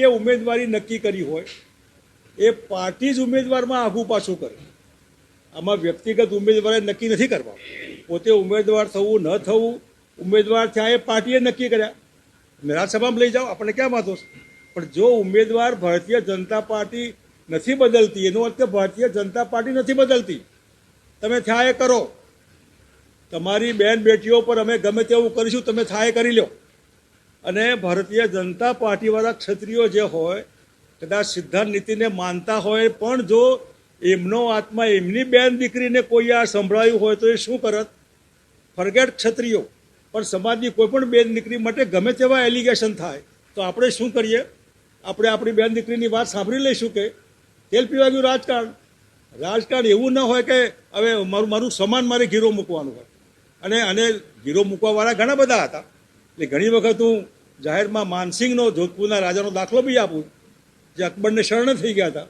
એ ઉમેદવારી નક્કી કરી હોય, એ પાર્ટી જ ઉમેદવારમાં આગું પાછું કરે. આમાં વ્યક્તિગત ઉમેદવારે નક્કી નથી કરવા. પોતે ઉમેદવાર થવું, ન થવું, ઉમેદવાર થયા એ પાર્ટીએ નક્કી કર્યા. વિધાનસભામાં લઈ જાઓ, આપણને ક્યાં વાંધો છે? પણ જો ઉમેદવાર ભારતીય જનતા પાર્ટી નથી બદલતી, એનો અર્થ ભારતીય જનતા પાર્ટી નથી બદલતી, તમે થાય કરો. તમારી બેન બેટીઓ પર અમે ગમે તેવું કરીશું, તમે થાય કરી લો અને ભારતીય જનતા પાર્ટીવાળા ક્ષત્રિયો જે હોય, કદાચ સિદ્ધાંત નીતિને માનતા હોય, પણ જો એમનો આત્મા, એમની બેન દીકરીને કોઈ આ સંભળાયું હોય તો એ શું કરત? ફરગેટ ક્ષત્રિયો. પણ સમાજની કોઈ પણ બેન દીકરી માટે ગમે તેવા એલિગેશન થાય, તો આપણે શું કરીએ? આપણે આપણી બેન દીકરીની વાત સાંભળી લઈશું કે તેલ પીવા ગયું રાજકારણ. રાજકારણ એવું ન હોય કે હવે મારું મારું સમાન મારે ઘીરો મૂકવાનું હોય. અને અને ઘીરો મૂકવાવાળા ઘણા બધા હતા. એટલે ઘણી વખત હું જાહેરમાં માનસિંહનો જોધપુરના રાજાનો દાખલો બી આપું. જે અકબરને શરણ થઈ ગયા હતા.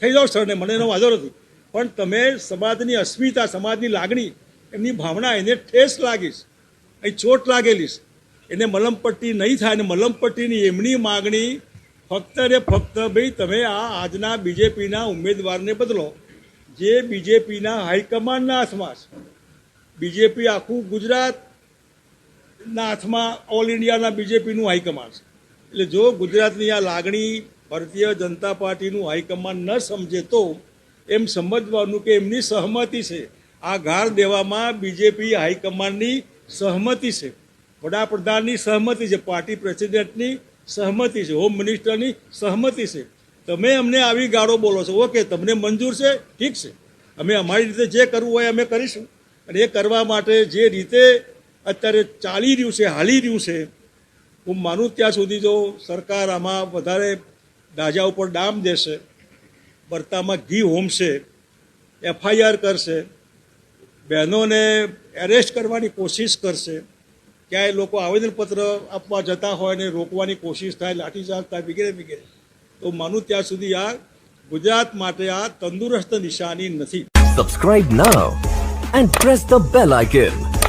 થઈ જાઓ શરણે, મને એનો વાંધો નથી. પણ તમે સમાજની અસ્મિતા, સમાજની લાગણી, એમની ભાવના એને ઠેસ લાગીશ. અહીં ચોટ લાગેલીશ. એને મલમપટ્ટી નહીં થાય અને મલમપટ્ટીની એમની માગણી ફક્ત ને ફક્ત ભાઈ તમે આ આજના બીજેપીના ઉમેદવારને બદલો. જે બીજેપીના હાઈકમાન્ડના હાથમાં છે. બીજેપી આખું ગુજરાત ના હાથમાં ઓલ ઇન્ડિયાના બીજેપીનું હાઈકમાન્ડ છે. એટલે જો ગુજરાતની આ લાગણી ભારતીય જનતા પાર્ટીનું હાઈકમાન્ડ ન સમજે તો એમ સમજવાનું કે એમની સહમતિ છે. આ ગાળ દેવામાં બીજેપી હાઈકમાન્ડની સહમતિ છે. વડાપ્રધાનની સહમતિ છે. પાર્ટી પ્રેસિડેન્ટની સહમતિ છે. હોમ મિનિસ્ટરની સહમતિ છે. તમે અમને આવી ગાળો બોલો છો. ઓકે, તમને મંજૂર છે? ઠીક છે. અમે અમારી રીતે જે કરવું હોય અમે કરીશું. અને એ કરવા માટે જે રીતે અત્યારે ચાલી રહ્યું છે, હાલી રહ્યું છે. હું માનું ત્યાં સુધી જો સરકાર આમાં વધારે દાજા ઉપર ડામ દેશે બરતામાં ઘી હોમશે, એફઆઈઆર કરશે, બહેનોને એરેસ્ટ કરવાની કોશિશ કરશે, ક્યાંય લોકો આવેદનપત્ર આપવા જતા હોય ને રોકવાની કોશિશ થાય, લાઠીચાર્જ થાય, વગેરે વગેરે. તો માનું ત્યાં સુધી આ ગુજરાત માટે આ તંદુરસ્ત નિશાની નથી. Subscribe now and press the bell icon.